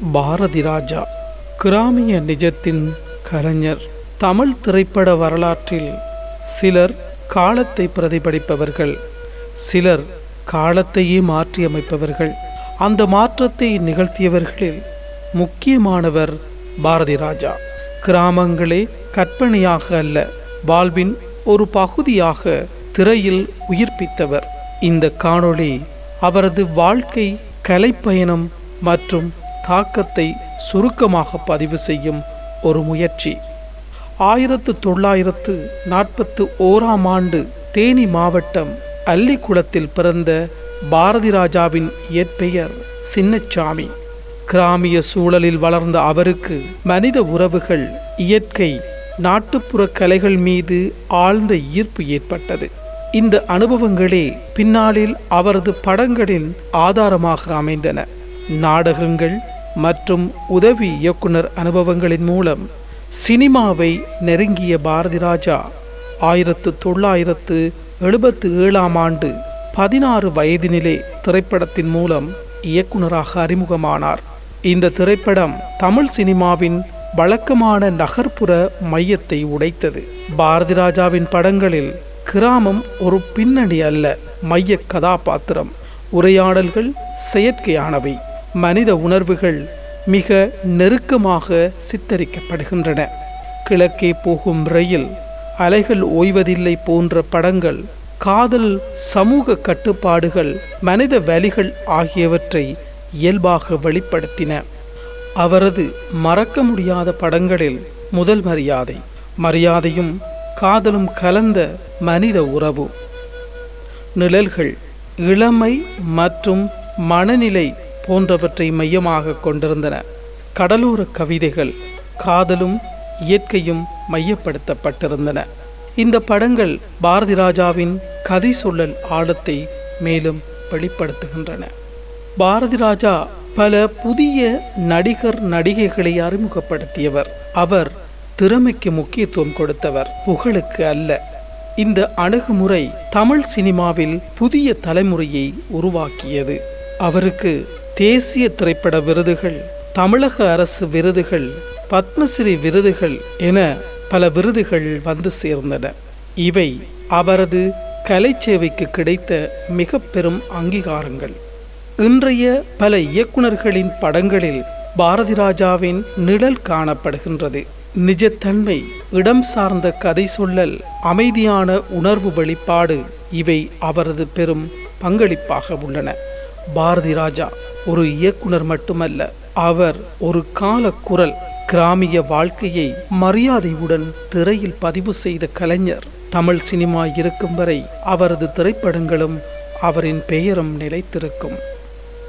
பாரதி ராஜா கிராமிய நிஜத்தின் கலைஞர். தமிழ் திரைப்பட வரலாற்றில் சிலர் காலத்தை பிரதிபலிப்பவர்கள் சிலர் காலத்தையே மாற்றியமைப்பவர்கள். அந்த மாற்றத்தை நிகழ்த்தியவர்களில் முக்கியமானவர் பாரதி ராஜா கிராமங்களே கற்பனையாக அல்ல வாழ்வின் ஒரு பகுதியாக திரையில் உயிர்ப்பித்தவர். இந்த காணொளி அவரது வாழ்க்கை கலைப்பயணம் மற்றும் தாக்கத்தை சுருக்கமாக பதிவு செய்யும் ஒரு முயற்சி. ஆயிரத்து தொள்ளாயிரத்து நாற்பத்து ஓராம் ஆண்டு தேனி மாவட்டம் அல்லிக்குளத்தில் பிறந்த பாரதி ராஜாவின் இயற்பெயர் சின்னச்சாமி. கிராமிய சூழலில் வளர்ந்த அவருக்கு மனித உறவுகள் இயற்கை நாட்டுப்புற கலைகள் மீது ஆழ்ந்த ஈர்ப்பு ஏற்பட்டது. இந்த அனுபவங்களே பின்னாளில் அவரது படங்களின் ஆதாரமாக அமைந்தன. நாடகங்கள் மற்றும் உதவி இயக்குனர் அனுபவங்களின் மூலம் சினிமாவை நெருங்கிய பாரதி ராஜா ஆயிரத்து தொள்ளாயிரத்து எழுபத்து ஏழாம் ஆண்டு பதினாறு வயதினிலே திரைப்படத்தின் மூலம் இயக்குனராக அறிமுகமானார். இந்த திரைப்படம் தமிழ் சினிமாவின் வழக்கமான நகர்ப்புற மையத்தை உடைத்தது. பாரதி ராஜாவின் படங்களில் கிராமம் ஒரு பின்னணி அல்ல மைய கதாபாத்திரம். உரையாடல்கள் செயற்கையானவை. மனித உணர்வுகள் மிக நெருக்கமாக சித்தரிக்கப்படுகின்றன. கிழக்கே போகும் ரயில் அலைகள் ஓய்வதில்லை போன்ற படங்கள் காதல் சமூக கட்டுப்பாடுகள் மனித வலிகள் ஆகியவற்றை இயல்பாக வெளிப்படுத்தின. அவரது மறக்க முடியாத படங்களில் முதல் மரியாதை மரியாதையும் காதலும் கலந்த மனித உறவு. நிழல்கள் இளமை மற்றும் மனநிலை போன்றவற்றை மையமாக கொண்டிருந்தன. கடலோர கவிதைகள் காதலும் இயற்கையும் மையப்படுத்தப்பட்டிருந்தன. இந்த படங்கள் பாரதி ராஜாவின் கதை சொல்லல் ஆழத்தை மேலும் வெளிப்படுத்துகின்றன. பாரதி ராஜா பல புதிய நடிகர் நடிகைகளை அறிமுகப்படுத்தியவர். அவர் திறமைக்கு முக்கியத்துவம் கொடுத்தவர். புகழுக்கு அல்ல. இந்த அணுகுமுறை தமிழ் சினிமாவில் புதிய தலைமுறையை உருவாக்கியது. அவருக்கு தேசிய திரைப்பட விருதுகள் தமிழக அரசு விருதுகள் பத்மஸ்ரீ விருதுகள் என பல விருதுகள் வந்து சேர்ந்தன. இவை அவரது கலைச்சேவைக்கு கிடைத்த மிக பெரும் அங்கீகாரங்கள். இன்றைய பல இயக்குனர்களின் படங்களில் பாரதி ராஜாவின் நிழல் காணப்படுகின்றது. நிஜத்தன்மை இடம் சார்ந்த கதை சொல்லல் அமைதியான உணர்வு வெளிப்பாடு இவை அவரது பெரும் பங்களிப்பாக உள்ளன. பாரதி ராஜா ஒரு இயக்குனர் மட்டுமல்ல அவர் ஒரு கால குரல் கிராமிய வாழ்க்கையை மரியாதையுடன் திரையில் பதிவு செய்த கலைஞர். தமிழ் சினிமா இருக்கும் வரை அவரது திரைப்படங்களும் அவரின் பெயரும் நிலைத்திருக்கும்.